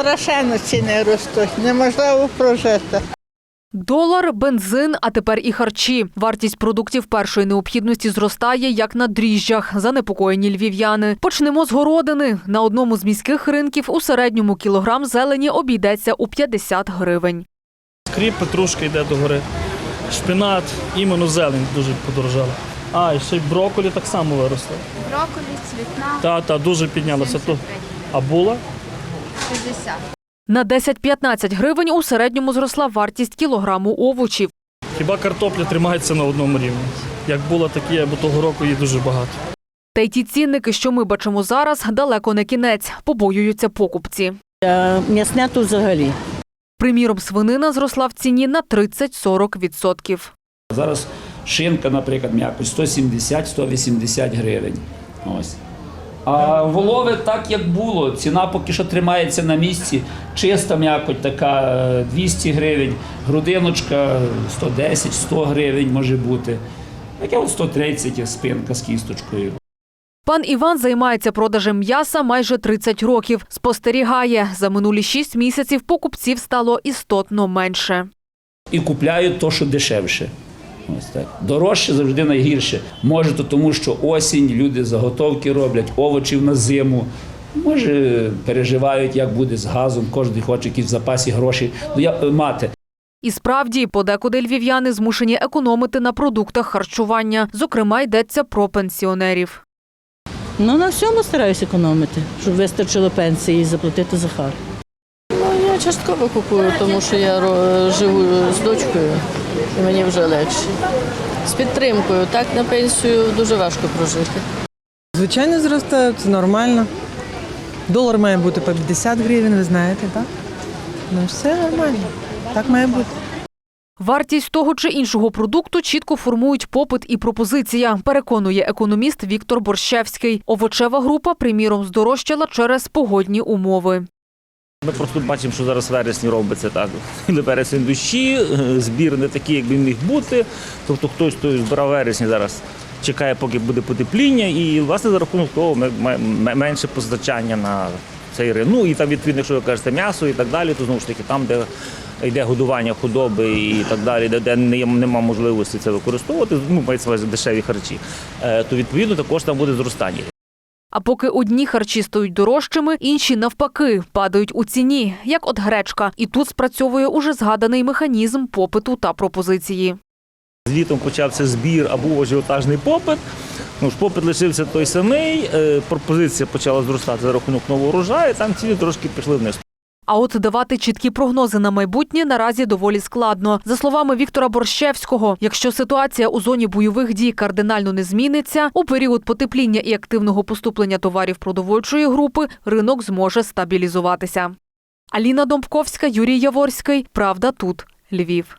Страшенно ціни ростуть, неможливо прожити. Долар, бензин, а тепер і харчі. Вартість продуктів першої необхідності зростає, як на дріжджах. Занепокоєні львів'яни. Почнемо з городини. На одному з міських ринків у середньому кілограм зелені обійдеться у 50 гривень. Кріп, петрушка йде до гори. Шпинат, іменно зелень дуже подорожала. А, і ще й брокколі так само виросло. Брокколі, цвітна, Та, та, дуже піднялося. То. А була? 60. На 10-15 гривень у середньому зросла вартість кілограму овочів. Хіба картопля тримається на одному рівні. Як була, так і є, бо того року її дуже багато. Та й ті цінники, що ми бачимо зараз, далеко не кінець. Побоюються покупці. А М'ясне то взагалі. Приміром, свинина зросла в ціні на 30-40%. Зараз шинка, наприклад, м'якость 170-180 гривень. Ось. А волови так, як було. Ціна поки що тримається на місці. Чиста м'якоть така е, 200 гривень, грудиночка 110-100 гривень може бути. Таке от 130 спинка з кісточкою. Пан Іван займається продажем м'яса майже 30 років. Спостерігає, за минулі 6 місяців покупців стало істотно менше. І купляють то, що дешевше. Так. Дорожче завжди найгірше. Може, то тому, що осінь, люди заготовки роблять, овочів на зиму. Може, переживають, як буде з газом, кожен хоче якісь в запасі гроші ну, я- мати. І справді, подекуди львів'яни змушені економити на продуктах харчування. Зокрема, йдеться про пенсіонерів. Ну на всьому стараюся економити, щоб вистачило пенсії і заплатити за хар. Частково купую, тому що я живу з дочкою і мені вже легше. З підтримкою, так на пенсію дуже важко прожити. Звичайно, зростає, це нормально. Долар має бути по 50 гривень, ви знаєте, так? Ну, все нормально. Так має бути. Вартість того чи іншого продукту чітко формують попит і пропозиція, переконує економіст Віктор Борщевський. Овочева група, приміром, здорожчала через погодні умови. Ми просто бачимо, що зараз в вересні робиться так. Вересень дощі, збір не такий, як би міг бути. Тобто хтось хто збирав вересні зараз чекає, поки буде потепління, і власне за рахунок того ми менше постачання на цей ринок. Ну і там відповідно, якщо ви кажете м'ясо і так далі, то знову ж таки там, де йде годування худоби і так далі, де, де нема можливості це використовувати, ну мається дешеві харчі, е, то відповідно також там буде зростання. А поки одні харчі стають дорожчими, інші навпаки падають у ціні, як от гречка. І тут спрацьовує уже згаданий механізм попиту та пропозиції. З літом почався збір або ажіотажний попит. Ну ж попит лишився той самий, е, пропозиція почала зростати за рахунок нового урожаю, там ціни трошки пішли вниз. А от давати чіткі прогнози на майбутнє наразі доволі складно. За словами Віктора Борщевського, якщо ситуація у зоні бойових дій кардинально не зміниться, у період потепління і активного поступлення товарів продовольчої групи ринок зможе стабілізуватися. Аліна Домбковська, Юрій Яворський. Правда тут. Львів.